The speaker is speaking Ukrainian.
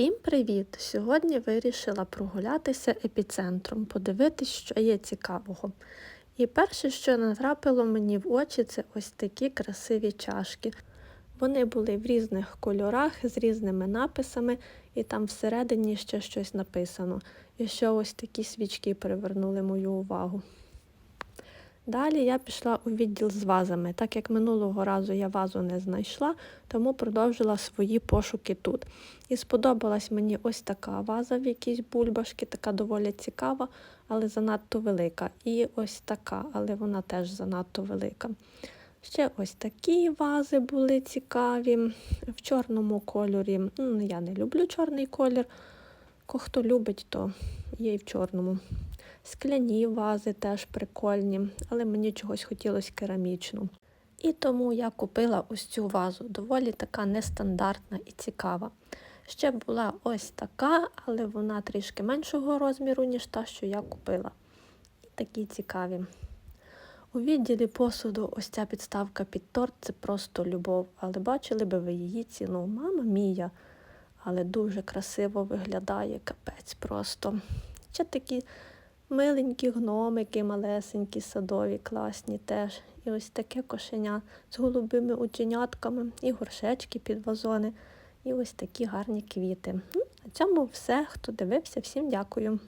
Всім привіт! Сьогодні вирішила прогулятися епіцентром, подивитись, що є цікавого. І перше, що натрапило мені в очі, це ось такі красиві чашки. Вони були в різних кольорах з різними написами, і там всередині ще щось написано. І ще ось такі свічки привернули мою увагу. Далі я пішла у відділ з вазами. Так як минулого разу я вазу не знайшла, тому продовжила свої пошуки тут. І сподобалась мені ось така ваза в якійсь бульбашки, така доволі цікава, але занадто велика. І ось така, але вона теж занадто велика. Ще ось такі вази були цікаві. В чорному кольорі. Ну, Я не люблю чорний колір. Хто любить, то є і в чорному. Скляні вази теж прикольні, але мені чогось хотілося керамічну. І тому я купила ось цю вазу, доволі така нестандартна і цікава. Ще була ось така, але вона трішки меншого розміру, ніж та, що я купила. І такі цікаві. У відділі посуду ось ця підставка під торт це просто любов. Але бачили би ви її ціну. Мама мія, але дуже красиво виглядає капець просто. Ще такі Миленькі гномики, малесенькі, садові, класні теж. І ось таке кошеня з голубими оченятками, і горшечки під вазони, і ось такі гарні квіти. Ну, На цьому все. Хто дивився, всім дякую.